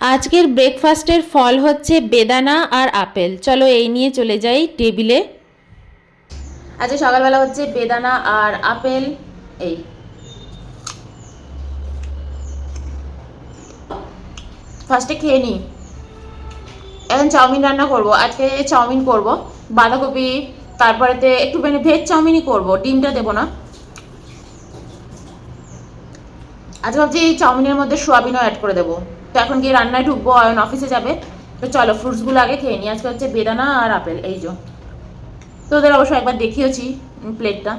আজকের ব্রেকফাস্টের ফল হচ্ছে বেদানা আর আপেল। চলো এই নিয়ে চলে যাই টেবিলে। আজকে সকালবেলা হচ্ছে বেদানা আর আপেল, এই। ফার্স্টে খেয়ে নিই। এখন চাউমিন রান্না করব। আজকে চাউমিন করব, বাঁধাকপি, তারপরেতে একটু মানে ভেজ চাউমিনই করব। ডিমটা দেবো না। আজকে ভাবছি চাউমিনের মধ্যে সোয়াবিনও অ্যাড করে দেবো। তো এখন গিয়ে রান্নায় ঢুকবো, অয়ন অফিসে যাবে। তো চলো ফ্রুটসগুলো আগে খেয়ে নিই। আজকে হচ্ছে বেদানা আর আপেল, এই যে। তোদের অবশ্য একবার দেখিয়েছি প্লেটটা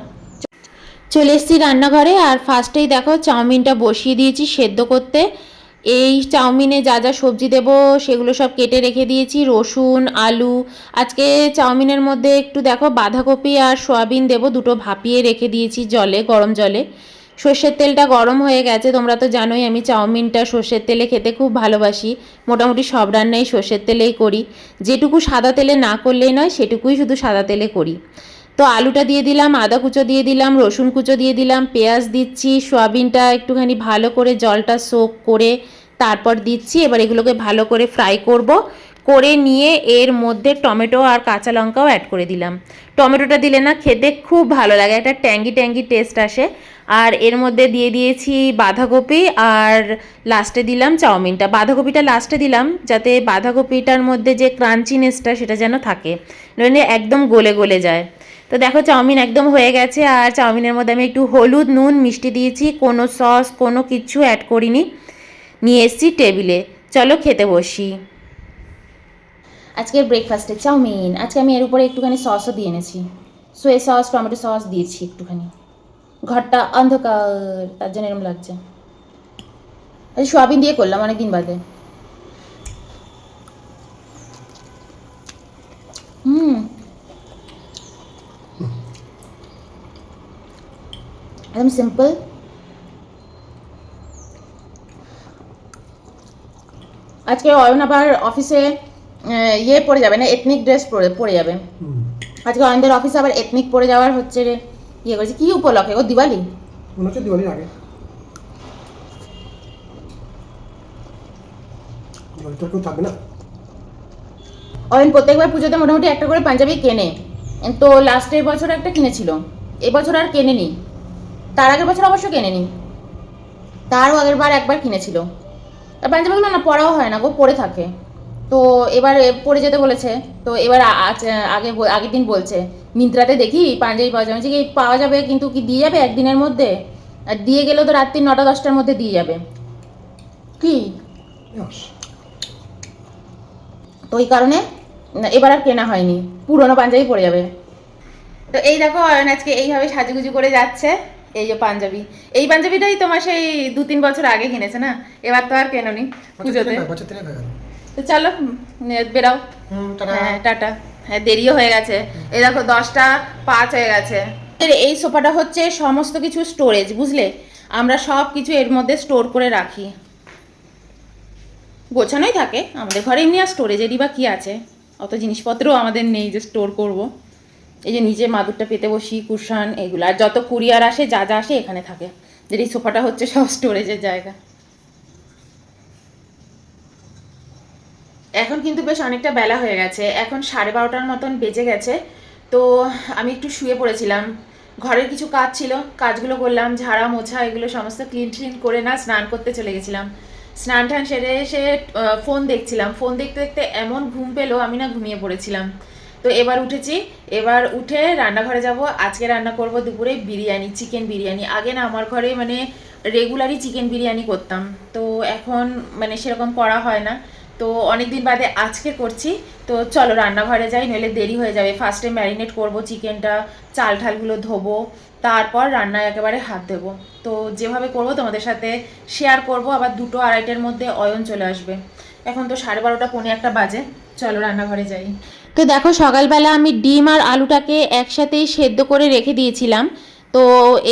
চলে এসেছি রান্নাঘরে, আর ফার্স্টেই দেখো, চাউমিনটা বসিয়ে দিয়েছি সেদ্ধ করতে। এই চাউমিনে যা যা সবজি দেব, সেগুলো সব কেটে রেখে দিয়েছি, রসুন, আলু। আজকে চাউমিনের মধ্যে একটু দেখো, বাঁধাকপি আর সয়াবিন দেব, দুটো ভাপিয়ে রেখে দিয়েছি জলে, গরম জলে। সর্ষের তেলটা গরম হয়ে গেছে, তোমরা তো জানোই আমি চাউমিনটা সর্ষের তেলে খেতে খুব ভালোবাসি। মোটামুটি সব রান্নাই সর্ষের তেলেই করি। যেটুকু সাদা তেলে না করলেই নয়, সেটুকুই শুধু সাদা তেলে করি। তো আলুটা দিয়ে দিলাম, আদা কুচো দিয়ে দিলাম, রসুন কুচো দিয়ে দিলাম, পেঁয়াজ দিচ্ছি, সয়াবিনটা একটুখানি ভালো করে জলটা সোক করে তারপর দিচ্ছি, এবার এগুলোকে ভালো করে ফ্রাই করব। করে নিয়ে এর মধ্যে টমেটো আর কাঁচা লঙ্কাও অ্যাড করে দিলাম। টমেটোটা দিলে না খেতে খুব ভালো লাগে, একটা ট্যাঙ্গি ট্যাঙ্গি টেস্ট আসে। আর এর মধ্যে দিয়ে দিয়েছি বাঁধাকপি আর লাস্টে দিলাম চাউমিনটা। বাঁধাকপিটা লাস্টে দিলাম যাতে বাঁধাকপিটার মধ্যে যে ক্রাঞ্চিনেসটা সেটা যেন থাকে নইলে একদম গলে গলে যায়। তো দেখো চাউমিন একদম হয়ে গেছে আর চাউমিনের মধ্যে আমি একটু হলুদ, নুন, মিষ্টি দিয়েছি, কোনো সস কোনো কিছু অ্যাড করিনি। নিয়ে এসেছি টেবিলে চলো খেতে বসি। আজকের ব্রেকফাস্টে চাউমিন। আজকে আমি এর উপরে একটুখানি সসও দিয়ে এনেছি। সোয়া সস টমেটো সস দিয়েছি একটুখানি। ঘরটা অন্ধকার, তার জন্য এরকম লাগছে। আচ্ছা সোয়াবিন দিয়ে করলাম অনেকদিন বাদে। হুম। একদম সিম্পল আজকে অয়ন আবার অফিসে ইয়ে পরে যাবে না এথনিক ড্রেস পরে পরে যাবে। আজকে অয়নদের অফিসে আবার এথনিক পরে যাওয়ার হচ্ছে রে ইয়ে করেছে কি উপলক্ষে? ও দিওয়ালি? মনে হচ্ছে দিওয়ালির আগে। থাকবে না। অয়ন প্রত্যেকবার পুজোতে মোটামুটি একটা করে পাঞ্জাবি কেনে। তো লাস্টের বছর একটা কিনেছিল। এবছর আর কেনেনি। তার আগের বছর অবশ্য কেনেনি। তারও আগের বার একবার কিনেছিল। আর পাঞ্জাবিগুলো না পরাও হয় না গো পরে থাকে। তো এবার পরে যেতে বলেছে। তো এবার আগে আগের দিন বলছে। মিন্ত্রাতে দেখি পাঞ্জাবি পাওয়া যাবে। কি পাওয়া যাবে? কিন্তু কি দিয়ে যাবে একদিনের মধ্যে? আর দিয়ে গেলেও তো রাত্রি নটা দশটার মধ্যে দিয়ে যাবে। কি? তো ওই কারণে এবার আর কেনা হয়নি। পুরনো পাঞ্জাবি পরে যাবে। তো এই দেখো অয়ন আজকে এইভাবে সাজুগুজু করে যাচ্ছে। এই যে পাঞ্জাবি। এই পাঞ্জাবিটাই তোমার সেই দু তিন বছর আগে কিনেছে না? এবার তো আর কেননি পুজোতে। তো চলো বেরাও। হ্যাঁ টাটা। হ্যাঁ দেরিও হয়ে গেছে। এই দেখো দশটা পাঁচ হয়ে গেছে। এই সোফাটা হচ্ছে সমস্ত কিছু স্টোরেজ বুঝলে? আমরা সব কিছু এর মধ্যে স্টোর করে রাখি। গোছানোই থাকে। আমাদের ঘরে এমনি আর স্টোরেজেরই বা কী আছে? অত জিনিসপত্রও আমাদের নেই যে স্টোর করব। এই যে নিজে মাদুরটা পেতে বসি কুশান এগুলো। আর যত কুরিয়ার আসে যা যা আসে এখানে থাকে। যে এই সোফাটা হচ্ছে সব স্টোরেজের জায়গা। এখন কিন্তু বেশ অনেকটা বেলা হয়ে গেছে। এখন সাড়ে বারোটার মতন বেজে গেছে। তো আমি একটু শুয়ে পড়েছিলাম। ঘরের কিছু কাজ ছিল, কাজগুলো করলাম, ঝাড়া, মোছা, এগুলো সমস্ত ক্লিন ট্লিন করে না স্নান করতে চলে গেছিলাম। স্নান টান সেরে এসে ফোন দেখছিলাম। ফোন দেখতে দেখতে এমন ঘুম পেল, আমি না ঘুমিয়ে পড়েছিলাম। তো এবার উঠেছি। এবার উঠে রান্নাঘরে যাব। আজকে রান্না করব দুপুরে বিরিয়ানি চিকেন বিরিয়ানি। আগে না আমার ঘরে মানে রেগুলারই চিকেন বিরিয়ানি করতাম। তো এখন মানে সেরকম করা হয় না। তো অনেক দিন বাদে আজকে করছি। তো চলো রান্নাঘরে যাই, নইলে দেরি হয়ে যাবে। ফার্স্টে ম্যারিনেট করব চিকেনটা চাল ঠালগুলো ধোবো, তারপর রান্নায় একেবারে হাত দেবো। তো যেভাবে করব তোমাদের সাথে শেয়ার করব, আবার দুটো আড়াইটের মধ্যে অয়ন চলে আসবে। এখন তো সাড়ে বারোটা, পৌনে একটা বাজে। চলো রান্নাঘরে যাই। তো দেখো, সকালবেলা আমি ডিম আর আলুটাকে একসাথেই সেদ্ধ করে রেখে দিয়েছিলাম। তো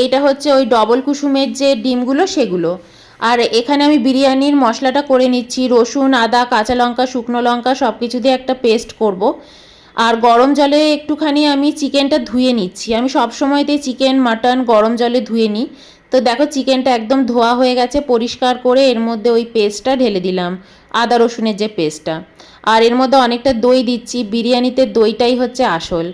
এইটা হচ্ছে ওই ডবল কুসুমের যে ডিমগুলো, সেগুলো। আর এখানে আমি বিরিয়ানির মশলাটা করে নিচ্ছি। রসুন, আদা, কাঁচা লঙ্কা, শুকনো লঙ্কা সব কিছু দিয়ে একটা পেস্ট করব। আর গরম জলে একটুখানি আমি চিকেনটা ধুয়ে নিচ্ছি। আমি সব সময়তে চিকেন, মাটন গরম জলে ধুয়ে নিই। তো দেখো চিকেনটা একদম ধোয়া হয়ে গেছে, পরিষ্কার করে এর মধ্যে ওই পেস্টটা ঢেলে দিলাম, আদা রসুনের যে পেস্টটা। আর এর মধ্যে অনেকটা দই দিচ্ছি, বিরিয়ানিতে দইটাই হচ্ছে আসল।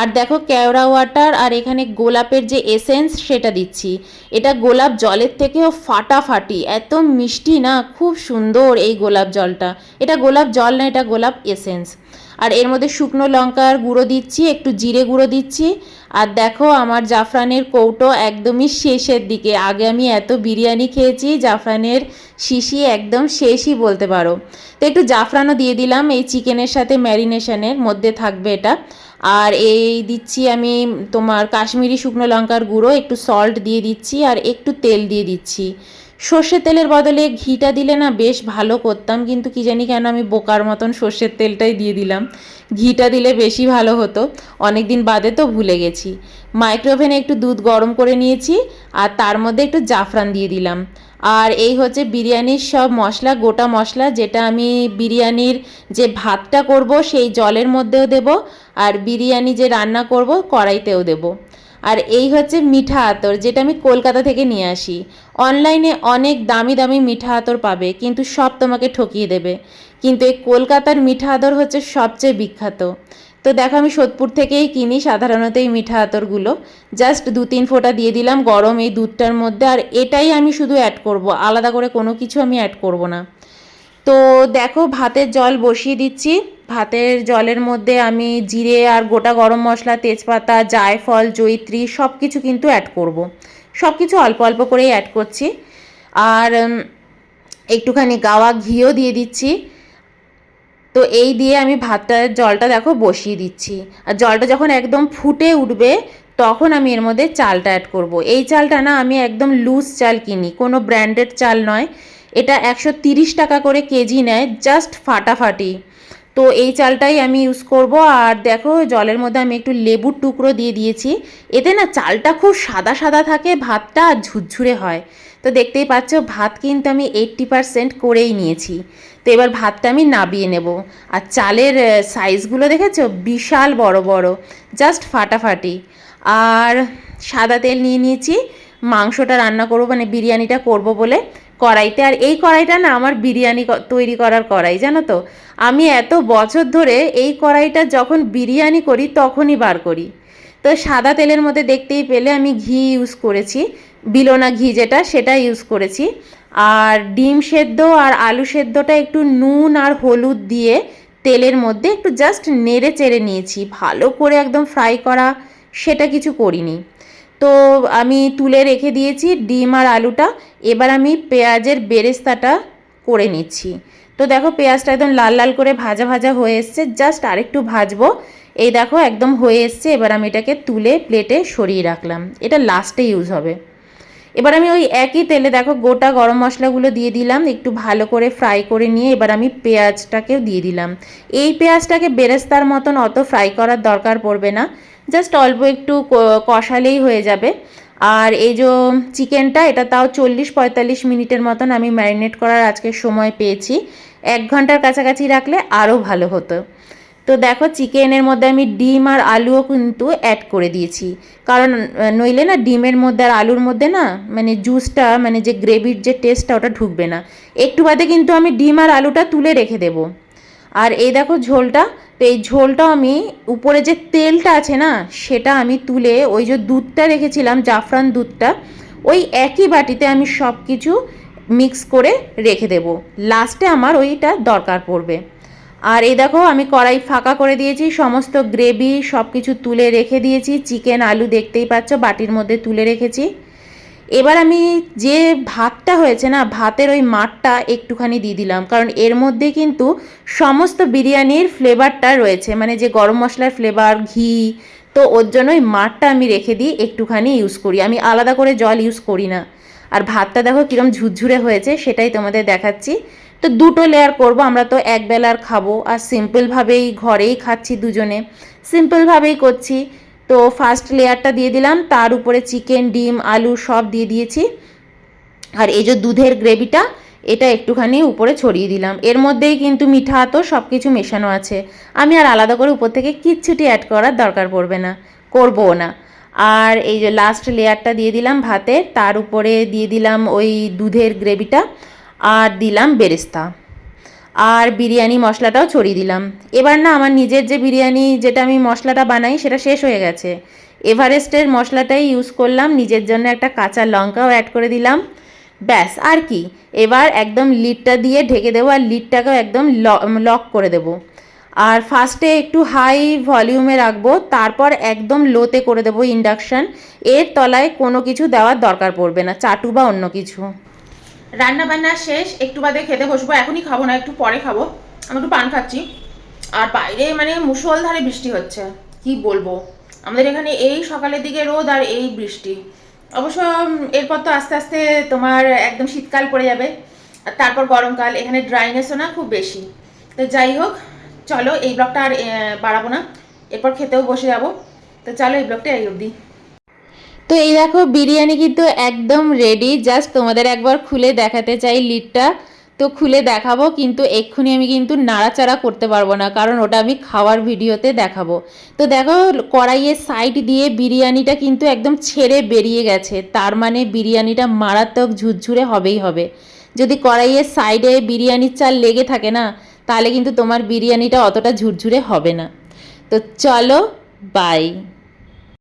আর দেখো কেওড়া ওয়াটার আর এখানে গোলাপের যে এসেন্স সেটা দিচ্ছি। এটা গোলাপ জলের থেকেও ফাটাফাটি, এত মিষ্টি না, খুব সুন্দর এই গোলাপ জলটা। এটা গোলাপ জল না, এটা গোলাপ এসেন্স। আর এর মধ্যে শুকনো লঙ্কার গুঁড়ো দিচ্ছি, একটু জিরে গুঁড়ো দিচ্ছি। আর দেখো, আমার জাফরানের কৌটো একদমই শেষের দিকে। আগে আমি এত বিরিয়ানি খেয়েছি, জাফরানের শিশি একদম শেষই বলতে পারো। তো একটু জাফরানও দিয়ে দিলাম, এই চিকেনের সাথে ম্যারিনেশনের মধ্যে থাকবে এটা। আর এই দিচ্ছি আমি তোমার কাশ্মীরি শুকনো লঙ্কার গুঁড়ো, একটু সল্ট দিয়ে দিচ্ছি আর একটু তেল দিয়ে দিচ্ছি। সর্ষের তেলের বদলে ঘিটা দিলে না বেশ ভালো করতাম, কিন্তু কি জানি কেন আমি বোকার মতন সর্ষের তেলটাই দিয়ে দিলাম। ঘিটা দিলে বেশি ভালো হতো অনেক দিন বাদে তো ভুলে গেছি। মাইক্রোওভেনে একটু দুধ গরম করে নিয়েছি, আর তার মধ্যে একটু জাফরান দিয়ে দিলাম। আর এই হচ্ছে বিরিয়ানির সব মশলা, গোটা মশলা, যেটা আমি বিরিয়ানির যে ভাতটা করব, সেই জলের মধ্যেও দেব, আর বিরিয়ানি যে রান্না করব, কড়াইতেও দেব। আর এই হচ্ছে মিঠা আতর, যেটা আমি কলকাতা থেকে নিয়ে আসি। অনলাইনে অনেক দামি দামি মিঠা আতর পাবে, কিন্তু সব তোমাকে ঠকিয়ে দেবে। কিন্তু এই কলকাতার মিঠা আতর হচ্ছে সবচেয়ে বিখ্যাত। তো দেখো আমি সোদপুর থেকেই কিনি সাধারণত এই মিঠা আতরগুলো। জাস্ট দু তিন ফোঁটা দিয়ে দিলাম গরম এই দুধটার মধ্যে, আর এটাই আমি শুধু অ্যাড করব। আলাদা করে কোনো কিছু আমি অ্যাড করব না। তো দেখো ভাতের জল বসিয়ে দিচ্ছি। ভাতের জলের মধ্যে আমি জিরে আর গোটা গরম মশলা, তেজপাতা, জায়ফল, জয়িত্রী সব কিছু কিন্তু অ্যাড করব। সব কিছু অল্প অল্প করেই অ্যাড করছি। আর একটুখানি গাওয়া ঘিও দিয়ে দিচ্ছি। তো এই দিয়ে আমি ভাতটার জলটা দেখো বসিয়ে দিচ্ছি। আর জলটা যখন একদম ফুটে উঠবে, তখন আমি এর মধ্যে চালটা অ্যাড করব। এই চালটা না আমি একদম লুজ চাল কিনি, কোনো ব্র্যান্ডেড চাল নয়। এটা একশো টাকা করে কেজি নেয় জাস্ট ফাটাফাটি। তো এই চালটাই আমি ইউজ করব। আর দেখো, জলের মধ্যে আমি একটু লেবুর টুকরো দিয়ে দিয়েছি। এতে না চালটা খুব সাদা সাদা থাকে, ভাতটা আর ঝুরঝুরে হয়। তো দেখতেই পাচ্ছ, ভাত কিন্তু আমি এইট্টি পারসেন্ট করেই নিয়েছি। তো এবার ভাতটা আমি নাবিয়ে নেব। আর চালের সাইজগুলো দেখেছ? বিশাল বড় বড় জাস্ট ফাটাফাটি। আর সাদা তেল নিয়ে নিয়েছি। মাংসটা রান্না করব মানে বিরিয়ানিটা করব বলে। কড়াইতে। আর এই কড়াইটা না আমার বিরিয়ানি তৈরি করার কড়াই, জানো তো? আমি এত বছর ধরে এই কড়াইটা যখন বিরিয়ানি করি তখনই বার করি। তো সাদা তেলের মধ্যে দেখতেই পেলে আমি ঘি ইউজ করেছি, বিলোনা ঘি যেটা সেটা ইউজ করেছি। আর ডিম সেদ্ধ আর আলু সেদ্ধটা একটু নুন আর হলুদ দিয়ে তেলের মধ্যে একটু জাস্ট নেড়ে চেড়ে নিয়েছি। ভালো করে একদম ফ্রাই করা সেটা কিছু করিনি। তো আমি তুলে রেখে দিয়েছি ডিম আর আলুটা। এবার আমি পেঁয়াজের বেরেস্তাটা করে নিচ্ছি। তো দেখো পেঁয়াজটা একদম লাল লাল করে ভাজা ভাজা হয়ে এসছে। জাস্ট আরেকটু ভাজবো। এই দেখো একদম হয়ে এসছে। এবার আমি এটাকে তুলে প্লেটে সরিয়ে রাখলাম। এটা লাস্টে ইউজ হবে। এবার আমি ওই একই তেলে দেখো গোটা গরম মশলাগুলো দিয়ে দিলাম। একটু ভালো করে ফ্রাই করে নিয়ে এবার আমি পেঁয়াজটাকেও দিয়ে দিলাম। এই পেঁয়াজটাকে বেরেস্তার মতন অত ফ্রাই করার দরকার পড়বে না। জাস্ট অল্প একটু কষালেই হয়ে যাবে। আর এই যে চিকেনটা, এটা তাও চল্লিশ পঁয়তাল্লিশ মিনিটের মতন আমি ম্যারিনেট করার আজকে সময় পেয়েছি। এক ঘণ্টার কাছাকাছি রাখলে আরও ভালো হতো। তো দেখো, চিকেনের মধ্যে আমি ডিম আর আলুও কিন্তু অ্যাড করে দিয়েছি। কারণ নইলে না ডিমের মধ্যে আর আলুর মধ্যে না মানে জুসটা মানে যে গ্রেভির যে টেস্টটা ওটা ঢুকবে না। একটু বাদে কিন্তু আমি ডিম আর আলুটা তুলে রেখে দেবো। আর এই দেখো ঝোলটা, তো এই ঝোলটা আমি উপরে যে তেলটা আছে না, সেটা আমি তুলে ওই যে দুধটা রেখেছিলাম, জাফরান দুধটা, ওই একই বাটিতে আমি সব কিছু মিক্স করে রেখে দেব। লাস্টে আমার ওইটা দরকার পড়বে। আর এই দেখো আমি কড়াই ফাঁকা করে দিয়েছি, সমস্ত গ্রেভি সব কিছু তুলে রেখে দিয়েছি চিকেন আলু দেখতেই পাচ্ছ, বাটির মধ্যে তুলে রেখেছি। এবার আমি যে ভাতটা হয়েছে না, ভাতের ওই মাঠটা একটুখানি দিয়ে দিলাম। কারণ এর মধ্যে কিন্তু সমস্ত বিরিয়ানির ফ্লেভারটা রয়েছে। মানে যে গরম মশলার ফ্লেভার ঘি, তো ওর জন্য ওই মাঠটা আমি রেখে দিই একটুখানি ইউজ করি। আমি আলাদা করে জল ইউজ করি না। আর ভাতটা দেখো কীরকম ঝুরঝুরে হয়েছে, সেটাই তোমাদের দেখাচ্ছি। তো দুটো লেয়ার করব, আমরা তো এক বেলার খাব। আর সিম্পলভাবেই ঘরেই খাচ্ছি দুজনে। সিম্পলভাবেই করছি। তো ফার্স্ট লেয়ারটা দিয়ে দিলাম, তার উপরে চিকেন ডিম, আলু সব দিয়ে দিয়েছি। আর এই যে দুধের গ্রেভিটা, এটা একটুখানি উপরে ছড়িয়ে দিলাম। এর মধ্যেই কিন্তু মিঠা তো সব কিছু মেশানো আছে। আমি আর আলাদা করে উপর থেকে কিচ্ছুটি অ্যাড করার দরকার পড়বে না করবও না। আর এই যে লাস্ট লেয়ারটা দিয়ে দিলাম ভাতের তার উপরে দিয়ে দিলাম ওই দুধের গ্রেভিটা, আর দিলাম বেরেস্তা। আর বিরিয়ানি মশলাটাও ছড়িয়ে দিলাম। এবার না আমার নিজের যে বিরিয়ানি যেটা আমি মশলাটা বানাই সেটা শেষ হয়ে গেছে। এভারেস্টের মশলাটাই ইউজ করলাম, নিজের জন্য একটা কাঁচা লঙ্কাও অ্যাড করে দিলাম। ব্যাস, আর কি? এবার একদম লিডটা দিয়ে ঢেকে দেবো আর লিডটাকেও একদম লক করে দেবো। আর ফার্স্টে একটু হাই ভলিউমে রাখব, তারপর একদম লোতে করে দেবো ইন্ডাকশান এর তলায় কোনো কিছু দেওয়ার দরকার পড়বে না, চাটু বা অন্য কিছু। রান্না বান্না শেষ, একটু বাদে খেতে বসবো, এখনই খাব না, একটু পরে খাব। আমি একটু পান খাচ্ছি। আর বাইরে মানে মুষলধারে বৃষ্টি হচ্ছে, কি বলব? আমাদের এখানে এই সকালের দিকে রোদ আর এই বৃষ্টি। অবশ্য এরপর তো আস্তে আস্তে তোমার একদম শীতকাল পড়ে যাবে, আর তারপর গরমকাল, এখানে ড্রাইনেসও না খুব বেশি। তো যাই হোক, চলো এই ব্লগটা আর বাড়াবো না। এরপর খেতেও বসে যাব। তো চলো এই ব্লগটা এই অবধি। তো এই দেখো, বিরিয়ানি কিন্তু একদম রেডি জাস্ট তোমাদের একবার খুলে দেখাতে চাই লিডটা তো খুলে দেখাবো, কিন্তু এক্ষুনি আমি কিন্তু নাড়াচাড়া করতে পারব না, কারণ ওটা আমি খাওয়ার ভিডিওতে দেখাবো। তো দেখো, কড়াইয়ের সাইড দিয়ে বিরিয়ানিটা কিন্তু একদম ছেড়ে বেরিয়ে গেছে। তার মানে বিরিয়ানিটা মারাত্মক ঝুরঝুরে হবেই হবে। যদি কড়াইয়ের সাইডে বিরিয়ানির চাল লেগে থাকে না, তাহলে কিন্তু তোমার বিরিয়ানিটা অতটা ঝুরঝুরে হবে না। তো চলো বাই